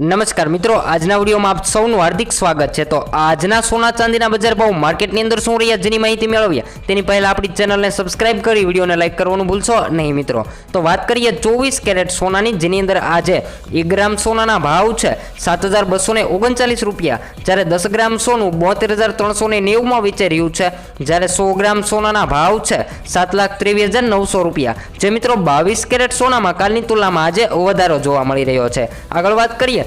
નમસ્કાર મિત્રો, આજના વિડીયોમાં આપ સૌનું હાર્દિક સ્વાગત છે. તો આજના સોના ચાંદીના બજાર ભાવ માર્કેટની અંદર શું રહ્યા, જેની માહિતી મેળવીએ? તેની પહેલાં આપણી ચેનલને સબસ્ક્રાઇબ કરી વિડીયોને લાઇક કરવાનું ભૂલશો નહીં મિત્રો. તો વાત કરીએ ચોવીસ કેરેટ સોનાની, જેની અંદર આજે એક ગ્રામ સોનાના ભાવ છે સાત હજાર બસો ઓગણચાલીસ રૂપિયા. જ્યારે દસ ગ્રામ સોનું બોતેર હજાર ત્રણસો ને નેવુંમાં વેચાઈ રહ્યું છે, જ્યારે સો ગ્રામ સોનાના ભાવ છે સાત લાખ ત્રેવીસ હજાર નવસો રૂપિયા. જે મિત્રો બાવીસ કેરેટ સોનામાં કાલની તુલનામાં આજે વધારો જોવા મળી રહ્યો છે. આગળ વાત કરીએ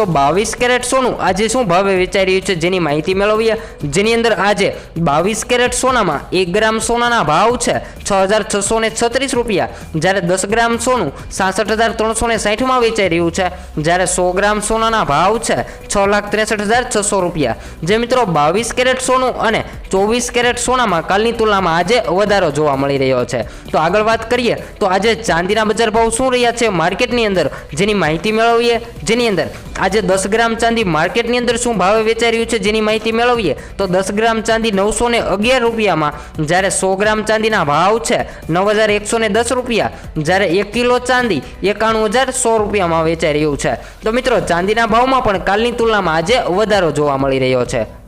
તો બાવીસ કેરેટ સોનું આજે શું ભાવે વેચાઈ રહ્યું છે જેની માહિતી મેળવીએ? જેની અંદર આજે બાવીસ કેરેટ સોનામાં એક ગ્રામ સોનાના ભાવ છે છ હજાર છસો ને છત્રીસ રૂપિયા. જ્યારે દસ ગ્રામ સોનું સાસઠ હજાર ત્રણસો ને સાઠમાં વેચાઈ રહ્યું છે. જ્યારે સો ગ્રામ સોનાના ભાવ છે છ લાખ ત્રેસઠ હજાર છસો રૂપિયા. જે મિત્રો બાવીસ કેરેટ સોનું અને ચોવીસ કેરેટ સોનામાં કાલની તુલનામાં આજે વધારો જોવા મળી રહ્યો છે. તો આગળ વાત કરીએ, તો આજે ચાંદીના બજાર ભાવ શું રહ્યા છે? માર્કેટની અંદર જેની માહિતી મેળવીએ, જેની અંદર આજે દસ ગ્રામ ચાંદી માર્કેટની અંદર શું ભાવે વેચાઈ રહ્યું છે જેની માહિતી મેળવીએ, તો દસ ગ્રામ ચાંદી નવસો ને અગિયાર રૂપિયામાં, જ્યારે સો ગ્રામ ચાંદીના ભાવ છે નવ હજાર એકસો ને દસ રૂપિયા, જ્યારે એક કિલો ચાંદી એકાણું હજાર સો રૂપિયામાં વેચાઈ રહ્યું છે. તો મિત્રો, ચાંદીના ભાવમાં પણ કાલની તુલનામાં આજે વધારો જોવા મળી રહ્યો છે.